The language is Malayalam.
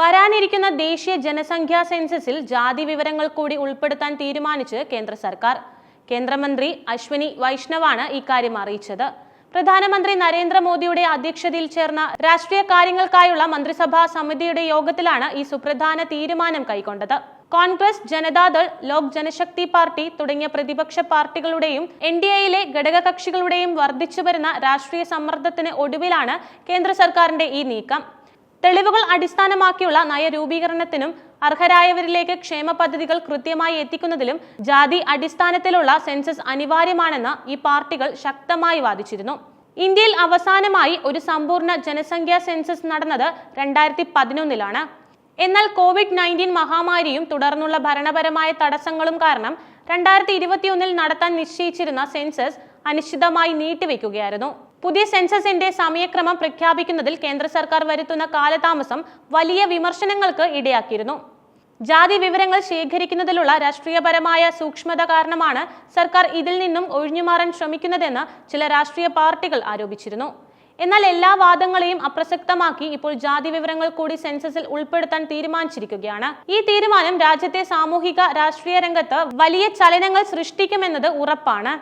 വരാനിരിക്കുന്ന ദേശീയ ജനസംഖ്യാ സെൻസസിൽ ജാതി വിവരങ്ങൾ കൂടി ഉൾപ്പെടുത്താൻ തീരുമാനിച്ച് കേന്ദ്ര സർക്കാർ. കേന്ദ്രമന്ത്രി അശ്വിനി വൈഷ്ണവാണ് ഇക്കാര്യം അറിയിച്ചത്. പ്രധാനമന്ത്രി നരേന്ദ്രമോദിയുടെ അധ്യക്ഷതയിൽ ചേർന്ന രാഷ്ട്രീയ കാര്യങ്ങൾക്കായുള്ള മന്ത്രിസഭാ സമിതിയുടെ യോഗത്തിലാണ് ഈ സുപ്രധാന തീരുമാനം കൈക്കൊണ്ടത്. കോൺഗ്രസ് ജനതാദൾ ലോക് ജനശക്തി പാർട്ടി തുടങ്ങിയ പ്രതിപക്ഷ പാർട്ടികളുടെയും എൻ ഡി എയിലെ ഘടകകക്ഷികളുടെയും വർദ്ധിച്ചുവരുന്ന രാഷ്ട്രീയ സമ്മർദ്ദത്തിന് ഒടുവിലാണ് കേന്ദ്ര സർക്കാരിന്റെ ഈ നീക്കം. തെളിവുകൾ അടിസ്ഥാനമാക്കിയുള്ള നയരൂപീകരണത്തിനും അർഹരായവരിലേക്ക് ക്ഷേമ പദ്ധതികൾ കൃത്യമായി എത്തിക്കുന്നതിലും ജാതി അടിസ്ഥാനത്തിലുള്ള സെൻസസ് അനിവാര്യമാണെന്ന് ഈ പാർട്ടികൾ ശക്തമായി വാദിച്ചിരുന്നു. ഇന്ത്യയിൽ അവസാനമായി ഒരു സമ്പൂർണ ജനസംഖ്യാ സെൻസസ് നടന്നത് രണ്ടായിരത്തി പതിനൊന്നിലാണ് എന്നാൽ കോവിഡ് നയന്റീൻ മഹാമാരിയും തുടർന്നുള്ള ഭരണപരമായ തടസ്സങ്ങളും കാരണം രണ്ടായിരത്തി ഇരുപത്തിയൊന്നിൽ നടത്താൻ നിശ്ചയിച്ചിരുന്ന സെൻസസ് അനിശ്ചിതമായി നീട്ടിവെക്കുകയായിരുന്നു. പുതിയ സെൻസസിന്റെ സമയക്രമം പ്രഖ്യാപിക്കുന്നതിൽ കേന്ദ്ര സർക്കാർ വരുത്തുന്ന കാലതാമസം വലിയ വിമർശനങ്ങൾക്ക് ഇടയാക്കിയിരുന്നു. ജാതി വിവരങ്ങൾ ശേഖരിക്കുന്നതിലുള്ള രാഷ്ട്രീയപരമായ സൂക്ഷ്മത കാരണമാണ് സർക്കാർ ഇതിൽ നിന്നും ഒഴിഞ്ഞുമാറാൻ ശ്രമിക്കുന്നതെന്ന് ചില രാഷ്ട്രീയ പാർട്ടികൾ ആരോപിച്ചിരുന്നു. എന്നാൽ എല്ലാ വാദങ്ങളെയും അപ്രസക്തമാക്കി ഇപ്പോൾ ജാതി വിവരങ്ങൾ കൂടി സെൻസസിൽ ഉൾപ്പെടുത്താൻ തീരുമാനിച്ചിരിക്കുകയാണ്. ഈ തീരുമാനം രാജ്യത്തെ സാമൂഹിക രാഷ്ട്രീയ രംഗത്ത് വലിയ ചലനങ്ങൾ സൃഷ്ടിക്കുമെന്നത് ഉറപ്പാണ്.